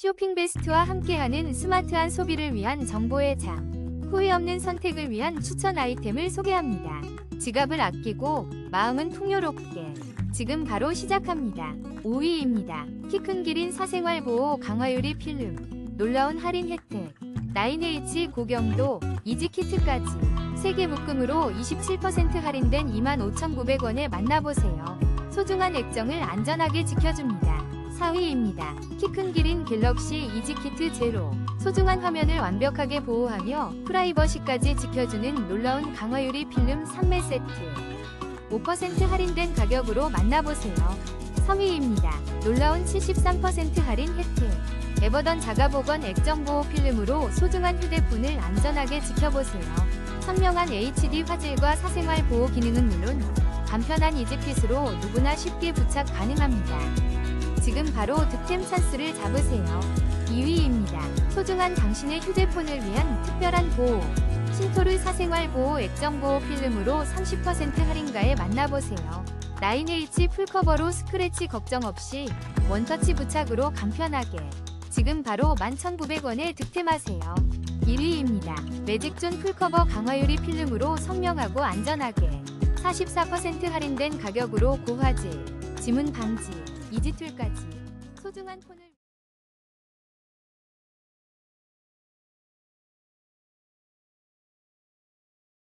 쇼핑 베스트와 함께하는 스마트한 소비를 위한 정보의 장. 후회 없는 선택을 위한 추천 아이템을 소개합니다. 지갑을 아끼고 마음은 풍요롭게. 지금 바로 시작합니다. 5위입니다. 키 큰 기린 사생활 보호 강화유리 필름. 놀라운 할인 혜택. 9H 고경도 이지 키트까지. 세개 묶음으로 27% 할인된 25,900원에 만나보세요. 소중한 액정을 안전하게 지켜줍니다. 4위입니다. 키 큰 기린 갤럭시 이지키트 제로. 소중한 화면을 완벽하게 보호하며 프라이버시까지 지켜주는 놀라운 강화유리 필름 3매 세트. 5% 할인된 가격으로 만나보세요. 3위입니다. 놀라운 73% 할인 혜택. 에버던 자가보건 액정보호 필름으로 소중한 휴대폰을 안전하게 지켜보세요. 선명한 HD 화질과 사생활 보호 기능은 물론 간편한 이지핏으로 누구나 쉽게 부착 가능합니다. 지금 바로 득템 찬스를 잡으세요. 2위입니다. 소중한 당신의 휴대폰을 위한 특별한 보호. 신토르 사생활 보호 액정 보호 필름으로 30% 할인가에 만나보세요. 9H 풀커버로 스크래치 걱정 없이 원터치 부착으로 간편하게. 지금 바로 11,900원에 득템하세요. 1위입니다. 매직존 풀커버 강화유리 필름으로 선명하고 안전하게 44% 할인된 가격으로 고화질, 지문 방지, 이지툴까지 소중한 폰을